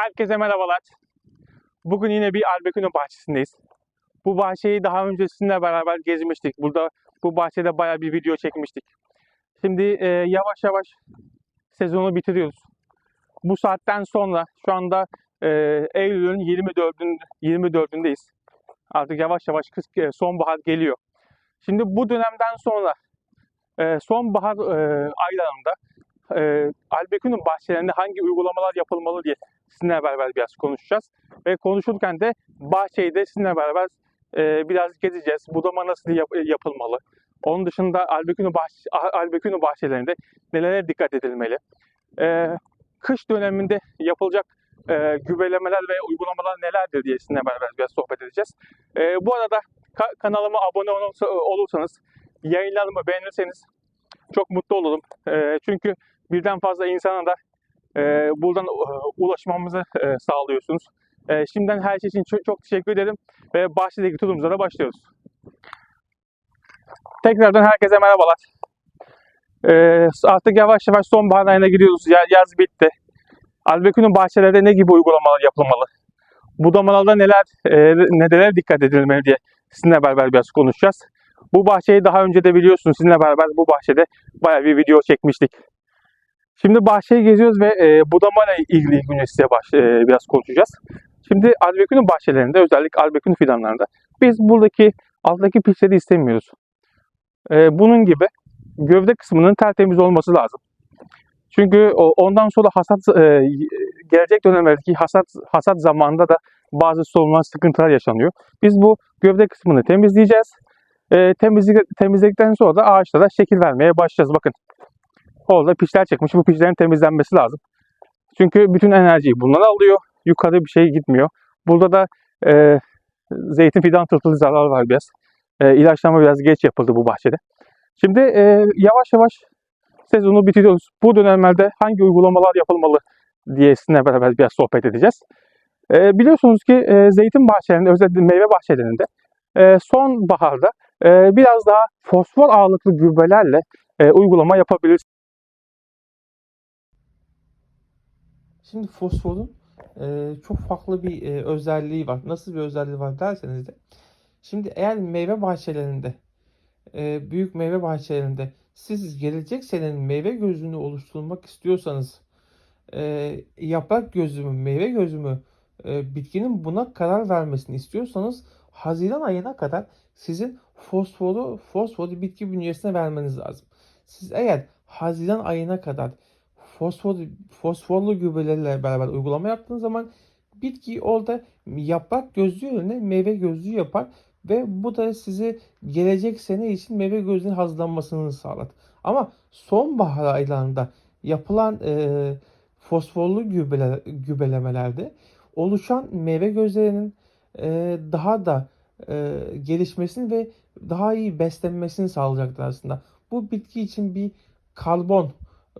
Herkese merhabalar. Bugün yine bir Albekino bahçesindeyiz. Bu bahçeyi daha önce sizinle beraber gezmiştik. Burada bu bahçede bayağı bir video çekmiştik. Şimdi e, yavaş yavaş sezonu bitiriyoruz. Bu saatten sonra şu anda e, Eylül'ün 24'ün 24'ündeyiz. Artık yavaş yavaş kış e, sonbahar geliyor. Şimdi bu dönemden sonra e, sonbahar e, aylarında e, Albekino bahçelerinde hangi uygulamalar yapılmalı diye sizinle beraber biraz konuşacağız. Ve konuşurken de bahçeyi de sizinle beraber e, biraz gezeceğiz. Budama nasıl yap- yapılmalı? Onun dışında Albekino, bahç Albekino bahçelerinde nelere dikkat edilmeli? E, kış döneminde yapılacak e, gübrelemeler ve uygulamalar nelerdir diye sizinle beraber biraz sohbet edeceğiz. E, bu arada ka- kanalıma abone olursa- olursanız, yayınlarımı beğenirseniz çok mutlu olurum. E, çünkü birden fazla insana da e, buradan e, ulaşmamızı e, sağlıyorsunuz. E, şimdiden her şey için çok, çok teşekkür ederim ve bahçedeki turumuza da başlıyoruz. Tekrardan herkese merhabalar. E, artık yavaş yavaş sonbahar ayına giriyoruz. Ya- Yaz bitti. Albekü'nün bahçelerde ne gibi uygulamalar yapılmalı? Budamalarda neler, e, nelere dikkat edilmeli diye sizinle beraber biraz konuşacağız. Bu bahçeyi daha önce de biliyorsunuz sizinle beraber bu bahçede bayağı bir video çekmiştik. Şimdi bahçeyi geziyoruz ve e, budamayla ilgili ilgili size baş, e, biraz konuşacağız. Şimdi albekünün bahçelerinde özellikle albekün fidanlarında biz buradaki alttaki pisleri istemiyoruz. E, bunun gibi gövde kısmının tertemiz olması lazım. Çünkü ondan sonra hasat e, gelecek dönemlerdeki hasat hasat zamanında da bazı sorunlar, sıkıntılar yaşanıyor. Biz bu gövde kısmını temizleyeceğiz. E, temizlik, temizledikten sonra da ağaçlara şekil vermeye başlayacağız. Bakın orada pişler çıkmış. Bu pişlerin temizlenmesi lazım. Çünkü bütün enerjiyi bundan alıyor. Yukarı bir şey gitmiyor. Burada da e, zeytin fidan tırtılı zarar var biraz. E, ilaçlama biraz geç yapıldı bu bahçede. Şimdi e, yavaş yavaş sezonu bitiriyoruz. Bu dönemlerde hangi uygulamalar yapılmalı diye sizinle beraber biraz sohbet edeceğiz. E, biliyorsunuz ki e, zeytin bahçelerinde, özellikle meyve bahçelerinde e, sonbaharda e, biraz daha fosfor ağırlıklı gübrelerle e, uygulama yapabilirsiniz. Şimdi fosforun e, çok farklı bir e, özelliği var. Nasıl bir özelliği var derseniz de. Şimdi eğer meyve bahçelerinde, e, büyük meyve bahçelerinde siz gelecek senenin meyve gözünü oluşturmak istiyorsanız, e, yaprak gözümü, meyve gözümü e, bitkinin buna karar vermesini istiyorsanız Haziran ayına kadar sizin fosforu, fosforu bitki bünyesine vermeniz lazım. Siz eğer Haziran ayına kadar fosfor, fosforlu gübrelerle beraber uygulama yaptığınız zaman bitki orada yaprak gözlüğü yerine meyve gözlüğü yapar ve bu da sizi gelecek sene için meyve gözlüğünün hazırlanmasını sağlar. Ama sonbahar aylarında yapılan e, fosforlu gübreler, gübrelemelerde oluşan meyve gözlerinin e, daha da e, gelişmesini ve daha iyi beslenmesini sağlayacaktır aslında. Bu bitki için bir karbon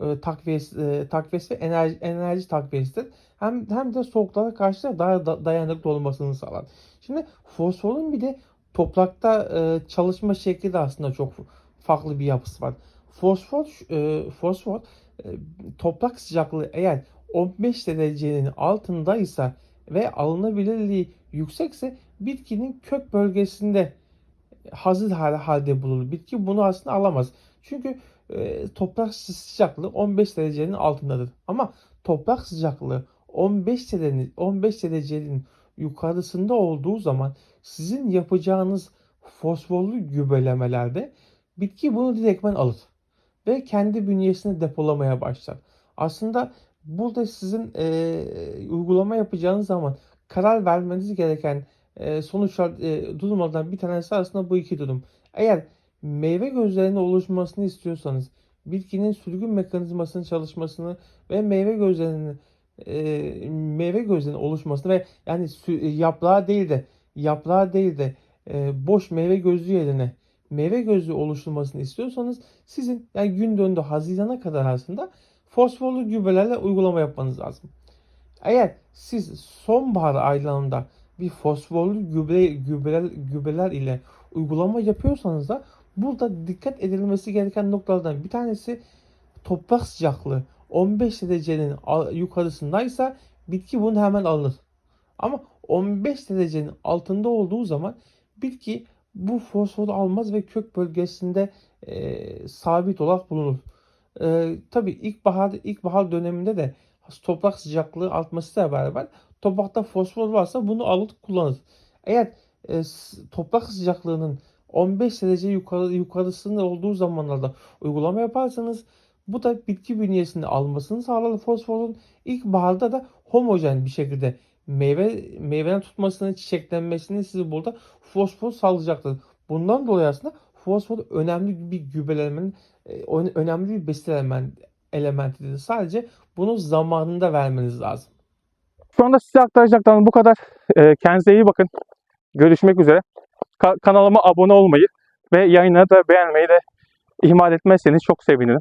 e, takviyesi, e, takviyesi enerji, enerji takviyesidir. Hem, hem de soğuklara karşı da daha da, dayanıklı olmasını sağlar. Şimdi fosforun bir de toprakta e, çalışma şekli de aslında çok farklı bir yapısı var. Fosfor, e, fosfor e, toprak sıcaklığı eğer 15 derecenin altındaysa ve alınabilirliği yüksekse bitkinin kök bölgesinde hazır hal- halde bulunur. Bitki bunu aslında alamaz. Çünkü e, toprak sı- sıcaklığı 15 derecenin altındadır. Ama toprak sıcaklığı 15 derecenin 15 derecenin yukarısında olduğu zaman sizin yapacağınız fosforlu gübrelemelerde bitki bunu direktmen alır ve kendi bünyesine depolamaya başlar. Aslında burada sizin e, uygulama yapacağınız zaman karar vermeniz gereken e, sonuçlar e, durumlardan bir tanesi aslında bu iki durum. Eğer meyve gözlerinin oluşmasını istiyorsanız bitkinin sürgün mekanizmasının çalışmasını ve meyve gözlerinin e, meyve gözlerinin oluşmasını ve yani sü- yaprağı değil de yaprağı değil de e, boş meyve gözlüğü yerine meyve gözlüğü oluşturmasını istiyorsanız sizin yani gün döndü Haziran'a kadar aslında fosforlu gübrelerle uygulama yapmanız lazım. Eğer siz sonbahar aylarında bir fosforlu gübre, gübreler, gübreler ile uygulama yapıyorsanız da burada dikkat edilmesi gereken noktalardan bir tanesi toprak sıcaklığı 15 derecenin yukarısındaysa bitki bunu hemen alır. Ama 15 derecenin altında olduğu zaman bitki bu fosforu almaz ve kök bölgesinde e, sabit olarak bulunur. E, tabii ilkbahar ilkbahar döneminde de toprak sıcaklığı artmasıyla beraber toprakta fosfor varsa bunu alır kullanır. Eğer e, toprak sıcaklığının 15 derece yukarı yukarısında olduğu zamanlarda uygulama yaparsanız bu da bitki bünyesinde almasını sağlar fosforun. İlkbaharda da homojen bir şekilde meyve meyvenin tutmasını, çiçeklenmesini size burada fosfor sağlayacaktır. Bundan dolayı aslında fosfor önemli bir gübrelemenin e, önemli bir besin element, elementidir. Sadece bunu zamanında vermeniz lazım. Şu anda size aktaracaklarım bu kadar. Ee, kendinize iyi bakın. Görüşmek üzere. Ka- kanalıma abone olmayı ve yayınları da beğenmeyi de ihmal etmezseniz çok sevinirim.